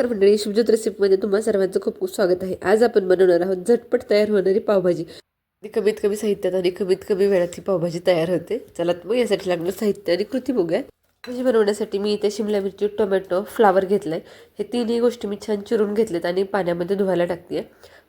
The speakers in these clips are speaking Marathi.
नमस्कार मंडळी शिवज्योत रेसिपीमध्ये तुम्हा सर्वांचं खूप खूप स्वागत आहे. आज आपण बनवणार आहोत झटपट तयार होणारी पावभाजी. आणि कमीत कमी साहित्यात आणि कमीत कमी वेळात ही पावभाजी तयार होते. चला मग यासाठी लागणार साहित्य आणि कृती बघूयात भाजी बनवण्यासाठी मी इथे शिमला मिरची टोमॅटो फ्लावर घेतलं आहे हे तिन्ही गोष्टी मी छान चिरून घेतलेत आणि पाण्यामध्ये धुवायला टाकते आहे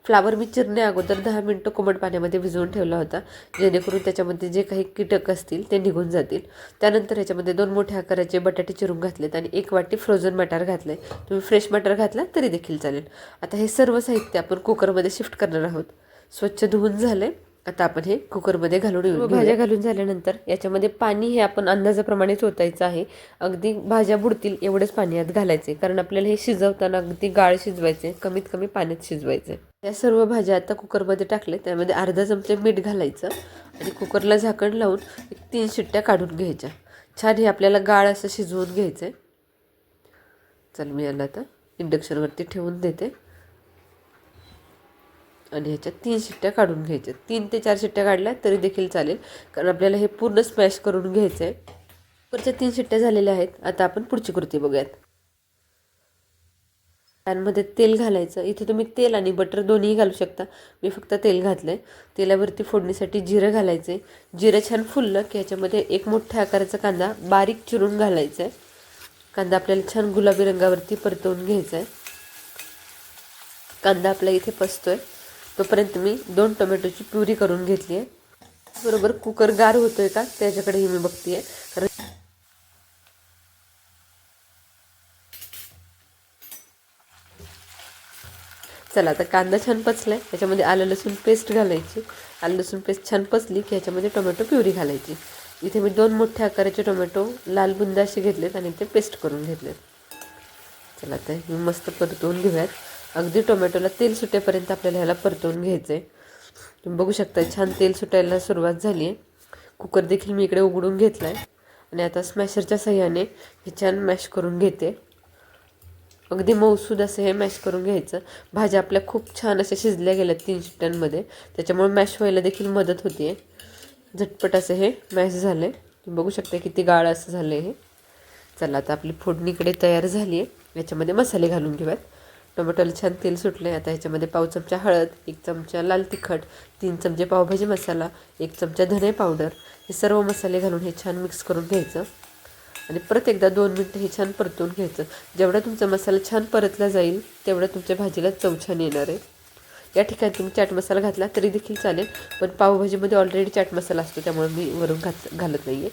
फ्लावर मी चिरण्या अगोदर दहा मिनटं कोमट पाण्यामध्ये भिजवून ठेवला होता. जेणेकरून त्याच्यामध्ये जे काही कीटक असतील ते निघून जातील. त्यानंतर ह्याच्यामध्ये दोन मोठ्या आकाराचे बटाटे चिरून घातलेत आणि एक वाटी फ्रोझन मटार आहे तुम्ही फ्रेश मटार घातला तरी देखील चालेल. आता हे सर्व साहित्य आपण कुकरमध्ये शिफ्ट करणार आहोत. स्वच्छ धुवून आहे आता आपण हे कुकरमध्ये घालून येऊ भाज्या घालून झाल्यानंतर याच्यामध्ये पाणी हे आपण अंदाजाप्रमाणेच ओतायचं आहे. अगदी भाज्या बुडतील एवढंच पाणी यात घालायचे कारण आपल्याला हे शिजवताना अगदी गाळ शिजवायचे कमीत कमी पाण्यात शिजवायचे या सर्व भाज्या आता कुकरमध्ये टाकले त्यामध्ये अर्धा चमचे मीठ घालायचं आणि कुकरला झाकण लावून एक तीन शिट्ट्या काढून घ्यायच्या. छान हे आपल्याला गाळ असं शिजवून घ्यायचं आहे चल मी याला आता इंडक्शनवरती ठेवून देते. आणि ह्याच्यात तीन शिट्ट्या काढून घ्यायच्या. तीन ते चार शिट्ट्या काढल्या तरी देखील चालेल कारण आपल्याला हे पूर्ण स्मॅश करून घ्यायचं आहे वरच्या तीन शिट्ट्या झालेल्या आहेत. आता आपण पुढची कृती बघूयात. पॅनमध्ये तेल घालायचं. इथे तुम्ही तेल आणि बटर दोन्ही घालू शकता. मी फक्त तेल घातलं आहे तेलावरती फोडणीसाठी जिरं घालायचं आहे जिरं छान फुललं की ह्याच्यामध्ये एक मोठ्या आकाराचा कांदा बारीक चिरून घालायचा आहे कांदा आपल्याला छान गुलाबी रंगावरती परतवून घ्यायचा आहे कांदा आपला इथे पसतो आहे तोपर्यंत मी दोन टोमॅटोची प्युरी करून घेतली आहे. बरोबर कुकर गार होतोय का? त्याच्याकडेही मी बघते कारण चला आता कांदा छान पचलाय. त्याच्यामध्ये आलं लसूण पेस्ट घालायची. आलं लसूण पेस्ट छान पचली की ह्याच्यामध्ये टोमॅटो प्युरी घालायची. इथे मी दोन मोठ्या आकाराचे टोमॅटो लाल बुंद घेतलेत आणि ते पेस्ट करून घेतलेत. चला आता हे मस्त परतवून घेऊयात. अगदी टोमॅटोला तेल सुटेपर्यंत आपल्याला ह्याला परतवून घ्यायचं आहे तुम्ही बघू शकता छान तेल सुटायला सुरुवात झाली आहे कुकर देखील मी इकडे उघडून घेतला आहे आणि आता स्मॅशरच्या सहाय्याने हे छान मॅश करून घेते. अगदी मऊसूद असं हे मॅश करून घ्यायचं. भाज्या आपल्या खूप छान अशा शिजल्या गेल्या तीन शिट्ट्यांमध्ये. त्याच्यामुळे मॅश व्हायला देखील मदत होते आहे झटपट असं हे मॅश झालं आहे तुम्ही बघू शकता किती गाळ असं झालं आहे हे. चला आता आपली फोडणीकडे तयार झाली आहे याच्यामध्ये मसाले घालून घेऊयात. टोमॅटोला छान तेल सुटलं आहे आता ह्याच्यामध्ये पाव चमचा हळद एक चमचा लाल तिखट तीन चमचे पावभाजी मसाला एक चमचा धने पावडर हे सर्व मसाले घालून हे छान मिक्स करून घ्यायचं. आणि परत एकदा दोन मिनटं हे छान परतून घ्यायचं. जेवढा तुमचा मसाला छान परतला जाईल तेवढा तुमच्या भाजीला चव छान येणार आहे. या ठिकाणी तुम्ही चाट मसाला घातला तरी देखील चालेल पण पावभाजीमध्ये ऑलरेडी चाट मसाला असतो त्यामुळे मी वरून घात घालत नाही आहे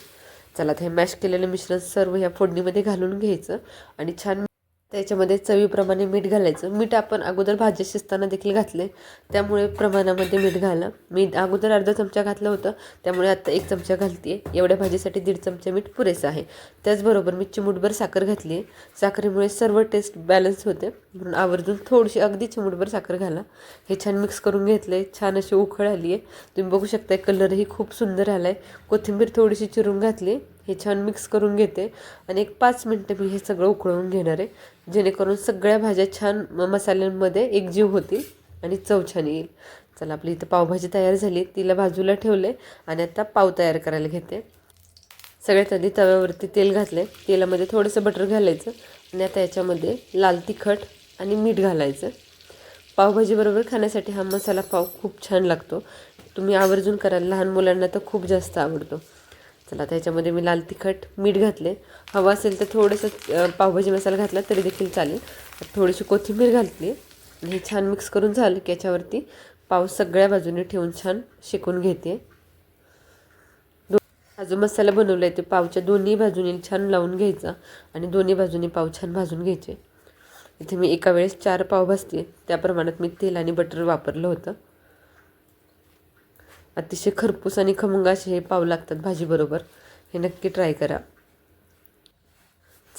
चला आता हे मॅश केलेलं मिश्रण सर्व ह्या फोडणीमध्ये घालून घ्यायचं आणि छान त्याच्यामध्ये चवीप्रमाणे मीठ घालायचं. मीठ आपण अगोदर भाजी शिजताना देखील घातले त्यामुळे प्रमाणामध्ये मीठ घाला. मी अगोदर अर्धा चमचा घातलं होतं. त्यामुळे आत्ता एक चमचा घालते एवढ्या भाजीसाठी दीड चमचा मीठ पुरेसं आहे. त्याचबरोबर मी चिमूटभर साखर घातली आहे साखरेमुळे सर्व टेस्ट बॅलन्स होते. म्हणून आवर्जून थोडीशी अगदी चिमूटभर साखर घाला. हे छान मिक्स करून घेतलं आहे छान अशी उखळ आली आहे तुम्ही बघू शकता कलरही खूप सुंदर आला आहे कोथिंबीर थोडीशी चिरून घातली हे छान मिक्स करून घेते. आणि एक पाच मिनटं मी हे सगळं उकळवून घेणार आहे. जेणेकरून सगळ्या भाज्या छान मसाल्यांमध्ये एकजीव होतील आणि चव छान येईल. चला आपली इथं पावभाजी तयार झाली. तिला बाजूला ठेवले आणि आता पाव तयार करायला घेते. सगळ्यात आधी तव्यावरती तेल घातले तेलामध्ये थोडंसं बटर घालायचं आणि आता याच्यामध्ये लाल तिखट आणि मीठ घालायचं. पावभाजीबरोबर खाण्यासाठी हा मसाला पाव खूप छान लागतो. तुम्ही आवर्जून कराल. लहान मुलांना तर खूप जास्त आवडतो. चला त्याच्यामध्ये मी लाल तिखट मीठ घातले. हवं असेल तर थोडंसं पावभाजी मसाला घातला तरी देखील चालेल. थोडीशी कोथिंबीर घातली आणि हे छान मिक्स करून झालं की याच्यावरती पाव सगळ्या बाजूने ठेवून छान शेकून घेते. हा जो मसाला बनवला आहे ते पावच्या दोन्ही बाजूने छान लावून घ्यायचा आणि दोन्ही बाजूने पाव छान भाजून घ्यायचे. इथे मी एका वेळेस चार पाव भाजते. त्या प्रमाणात मी तेल आणि बटर वापरलं होतं. अतिशय खरपूस आणि खमंग असे हे पाव लागतात भाजीबरोबर. हे नक्की ट्राय करा.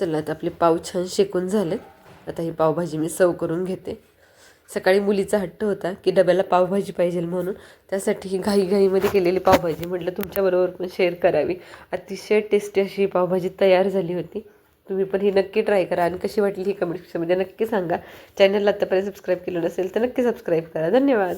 चला आता आपले पाव छान शेकून झाले आता ही पावभाजी मी सर्व करून घेते. सकाळी मुलीचा हट्ट होता की डब्याला पावभाजी पाहिजे म्हणून. त्यासाठी ही घाईघाईमध्ये केलेली पावभाजी म्हटलं तुमच्याबरोबर पण शेअर करावी. अतिशय टेस्टी अशी ही पावभाजी तयार झाली होती. तुम्ही पण ही नक्की ट्राय करा. आणि कशी वाटली ही कमेंट सेक्शनमध्ये नक्की सांगा. चॅनलला आत्तापर्यंत सबस्क्राईब केलं नसेल तर नक्की सबस्क्राईब करा. धन्यवाद.